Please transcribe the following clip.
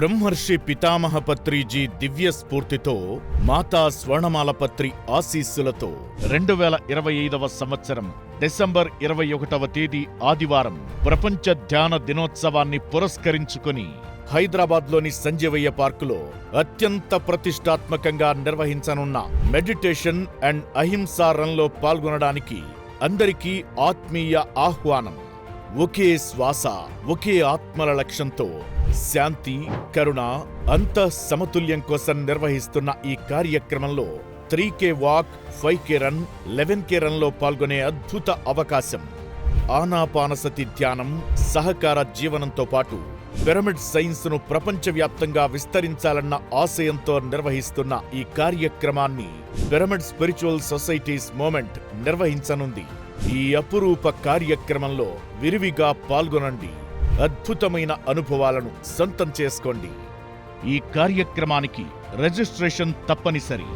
బ్రహ్మర్షి పితామహపత్రిజీ దివ్య స్ఫూర్తితో మాతా స్వర్ణమాలపత్రి ఆశీస్సులతో రెండు వేల ఇరవై ఐదవ సంవత్సరం డిసెంబర్ ఇరవై ఒకటవ తేదీ ఆదివారం ప్రపంచ ధ్యాన దినోత్సవాన్ని పురస్కరించుకుని హైదరాబాద్లోని సంజీవయ్య పార్కులో అత్యంత ప్రతిష్టాత్మకంగా నిర్వహించనున్న మెడిటేషన్ అండ్ అహింసా రన్లో పాల్గొనడానికి అందరికీ ఆత్మీయ ఆహ్వానం. ఒకే శ్వాస ఒకే ఆత్మల లక్ష్యంతో శాంతి కరుణ అంత సమతుల్యం కోసం నిర్వహిస్తున్న ఈ కార్యక్రమంలో three K walk five K run eleven K రన్లో పాల్గొనే అద్భుత అవకాశం. ఆనాపానసతి ధ్యానం సహకార జీవనంతో పాటు పిరమిడ్ సైన్స్ను ప్రపంచవ్యాప్తంగా విస్తరించాలన్న ఆశయంతో నిర్వహిస్తున్న ఈ కార్యక్రమాన్ని పిరమిడ్ స్పిరిచువల్ సొసైటీస్ మూమెంట్ నిర్వహించనుంది. ఈ అపురూప కార్యక్రమంలో విరివిగా పాల్గొనండి. అద్భుతమైన అనుభవాలను సొంతం చేసుకోండి. ఈ కార్యక్రమానికి రిజిస్ట్రేషన్ తప్పనిసరి.